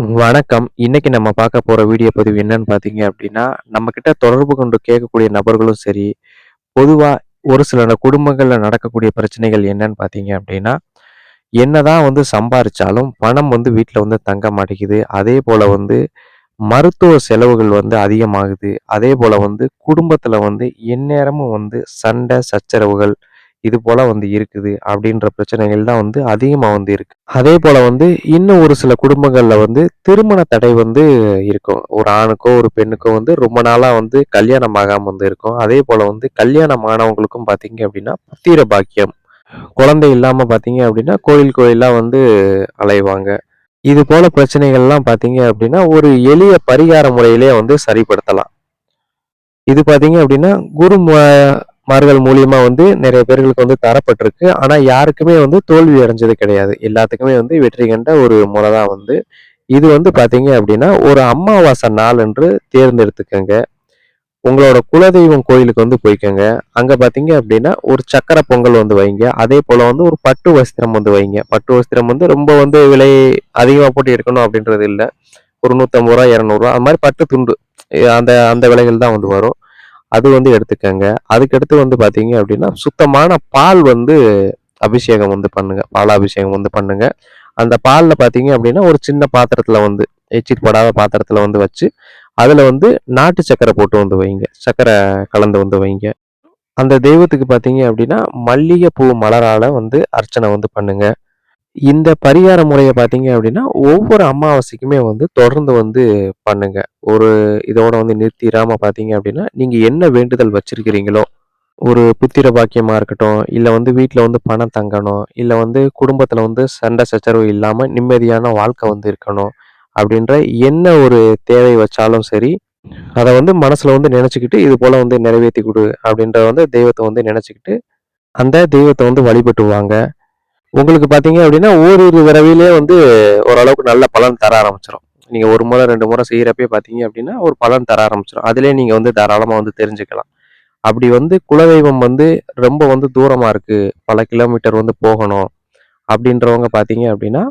வணக்கம். இன்னைக்கு நம்ம பார்க்க போற வீடியோ பதிவு என்னன்னு பார்த்தீங்க அப்படின்னா, நம்மகிட்ட தொடர்பு கொண்டு கேட்கக்கூடிய நபர்களும் சரி, பொதுவா ஒரு சில குடும்பங்களில் குடும்பங்கள்ல நடக்கக்கூடிய பிரச்சனைகள் என்னன்னு பார்த்தீங்க அப்படின்னா, என்னதான் வந்து சம்பாரிச்சாலும் பணம் வந்து வீட்டில் வந்து தங்க மாட்டேங்குது. அதே போல வந்து மருத்துவ செலவுகள் வந்து அதிகமாகுது. அதே போல வந்து குடும்பத்துல வந்து எந்நேரமும் வந்து சண்டை, சச்சரவுகள் இது போல வந்து இருக்குது. அப்படின்ற பிரச்சனைகள் தான் வந்து அதிகமாக வந்து இருக்கு. அதேபோல வந்து இன்னும் ஒரு சில குடும்பங்களில் வந்து திருமண தடை வந்து இருக்கும். ஒரு ஆணுக்கோ, ஒரு பெண்ணுக்கோ வந்து ரொம்ப நாளாக வந்து கல்யாணம் ஆகாமல் வந்து இருக்கும். அதே போல் வந்து கல்யாணம் ஆனவங்களுக்கும் பார்த்தீங்க அப்படின்னா, புத்திர பாக்கியம். குழந்தை இல்லாமல் பார்த்தீங்க அப்படின்னா, கோயில் கோயிலாக வந்து அலைவாங்க. இது போல பிரச்சனைகள்லாம் பார்த்தீங்க அப்படின்னா, ஒரு எளிய பரிகார முறையிலே வந்து சரிப்படுத்தலாம். இது பார்த்தீங்க அப்படின்னா, குரு மார்கள் மூலியமா வந்து நிறைய பேர்களுக்கு வந்து தரப்பட்டிருக்கு. ஆனா யாருக்குமே வந்து தோல்வி அடைஞ்சது கிடையாது. எல்லாத்துக்குமே வந்து வெற்றி கண்ட ஒரு முறை தான் வந்து. இது வந்து பாத்தீங்க அப்படின்னா, ஒரு அமாவாசை நாள் என்று தேர்ந்தெடுத்துக்கங்க. உங்களோட குலதெய்வம் கோயிலுக்கு வந்து போய்க்கோங்க அங்க பார்த்தீங்க அப்படின்னா, ஒரு சக்கர பொங்கல் வந்து வைங்க. அதே போல வந்து ஒரு பட்டு வஸ்திரம் வந்து வைங்க. பட்டு வஸ்திரம் வந்து ரொம்ப வந்து விலை அதிகமா போட்டு எடுக்கணும் அப்படின்றது இல்லை ஒரு ரூ. 150 ரூ. 200 அது பட்டு துண்டு. அந்த அந்த விலைகள் தான் வந்து வரும். அது வந்து எடுத்துக்கங்க. அதுக்கடுத்து வந்து பார்த்தீங்க அப்படின்னா, சுத்தமான பால் வந்து அபிஷேகம் வந்து பண்ணுங்க. பாலாபிஷேகம் வந்து பண்ணுங்க. அந்த பாலில் பார்த்தீங்க அப்படின்னா, ஒரு சின்ன பாத்திரத்தில் வந்து எச்சில் படாத பாத்திரத்தில் வந்து வச்சு, அதில் வந்து நாட்டு சக்கரை போட்டு வந்து வைங்க. சக்கரை கலந்து வந்து வைங்க. அந்த தெய்வத்துக்கு பார்த்தீங்க அப்படின்னா, மல்லிகைப்பூ மலரால் வந்து அர்ச்சனை வந்து பண்ணுங்கள் இந்த பரிகார முறையை பார்த்தீங்க அப்படின்னா, ஒவ்வொரு அமாவாசைக்குமே வந்து தொடர்ந்து வந்து பண்ணுங்க. ஒரு இதோட வந்து நிறுத்திடாமல் பார்த்தீங்க அப்படின்னா, நீங்கள் என்ன வேண்டுதல் வச்சிருக்கிறீங்களோ, ஒரு புத்திர பாக்கியமாக இருக்கட்டும், இல்லை வந்து வீட்டில் வந்து பணம் தங்கணும், இல்லை வந்து குடும்பத்தில் வந்து சண்டை சச்சரவு இல்லாமல் நிம்மதியான வாழ்க்கை வந்து இருக்கணும், அப்படின்ற என்ன ஒரு தேவை வச்சாலும் சரி, அதை வந்து மனசில் வந்து நினச்சிக்கிட்டு இது போல் வந்து நிறைவேற்றி கொடு அப்படின்ற வந்து தெய்வத்தை வந்து நினச்சிக்கிட்டு அந்த தெய்வத்தை வந்து வழிபட்டுவாங்க உங்களுக்கு பார்த்தீங்க அப்படின்னா, ஓரிரு தடவையிலே வந்து ஓரளவுக்கு நல்ல பலன் தர ஆரம்பிச்சிடும் நீங்கள் ஒரு முறை, ரெண்டு முறை செய்கிறப்பே பார்த்தீங்க அப்படின்னா, ஒரு பலன் தர ஆரம்பிச்சிடும் அதிலே நீங்கள் வந்து தாராளமாக வந்து தெரிஞ்சுக்கலாம். அப்படி வந்து குலதெய்வம் வந்து ரொம்ப வந்து தூரமாக இருக்குது பல கிலோமீட்டர் வந்து போகணும். அப்படின்றவங்க பார்த்தீங்க அப்படின்னா,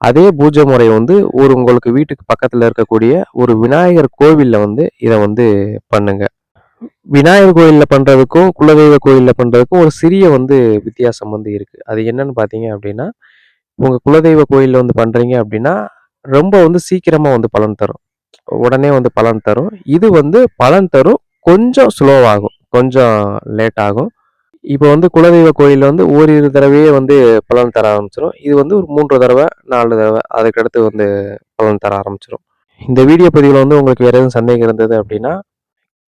அதே பூஜை முறை வந்து ஒரு உங்களுக்கு வீட்டுக்கு பக்கத்தில் இருக்கக்கூடிய ஒரு விநாயகர் கோவிலில் வந்து இதை வந்து பண்ணுங்கள் விநாயகர் கோயிலில் பண்ணுறதுக்கும் குலதெய்வ கோயிலில் பண்ணுறதுக்கும் ஒரு சிறிய வந்து வித்தியாசம் வந்து இருக்குது அது என்னன்னு பார்த்தீங்க அப்படின்னா, உங்கள் குலதெய்வ கோயிலில் வந்து பண்ணுறீங்க அப்படின்னா, ரொம்ப வந்து சீக்கிரமாக வந்து பலன் தரும். உடனே வந்து பலன் தரும். இது வந்து பலன் தரும். கொஞ்சம் ஸ்லோவாகும். கொஞ்சம் லேட் ஆகும். இப்போ வந்து குலதெய்வ கோயிலில் வந்து ஓரிரு தடவையே வந்து பலன் தர ஆரம்பிச்சிடும் இது வந்து ஒரு மூன்று தடவை நாலு தடவை அதுக்கடுத்து வந்து பலன் தர ஆரம்பிச்சிடும் இந்த வீடியோ பதிவில் வந்து உங்களுக்கு வேறு எதுவும் சந்தேகம் இருந்தது அப்படின்னா,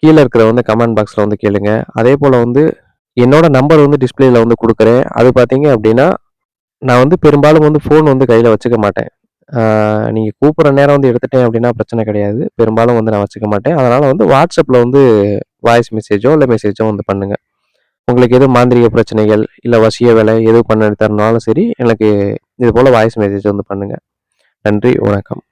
கீழே இருக்கிற வந்து கமெண்ட் பாக்ஸில் வந்து கேளுங்க. அதேபோல வந்து என்னோட நம்பர் வந்து டிஸ்பிளேயில் வந்து கொடுக்குறேன் அது பார்த்தீங்க அப்படின்னா, நான் வந்து பெரும்பாலும் வந்து ஃபோன் வந்து கையில் வச்சுக்க மாட்டேன். நீங்கள் கூப்பிட்ற நேரம் வந்து எடுத்துட்டேன் அப்படின்னா பிரச்சனை கிடையாது. பெரும்பாலும் வந்து நான் வச்சுக்க மாட்டேன். அதனால் வந்து வாட்ஸ்அப்பில் வந்து வாய்ஸ் மெசேஜோ, இல்லை மெசேஜோ வந்து பண்ணுங்கள் உங்களுக்கு எதுவும் மாந்திரீக பிரச்சனைகள், இல்லை வசிய வேலை எதுவும் பண்ணி தரனாலும் சரி, எனக்கு இது போல் வாய்ஸ் மெசேஜ் வந்து பண்ணுங்கள் நன்றி, வணக்கம்.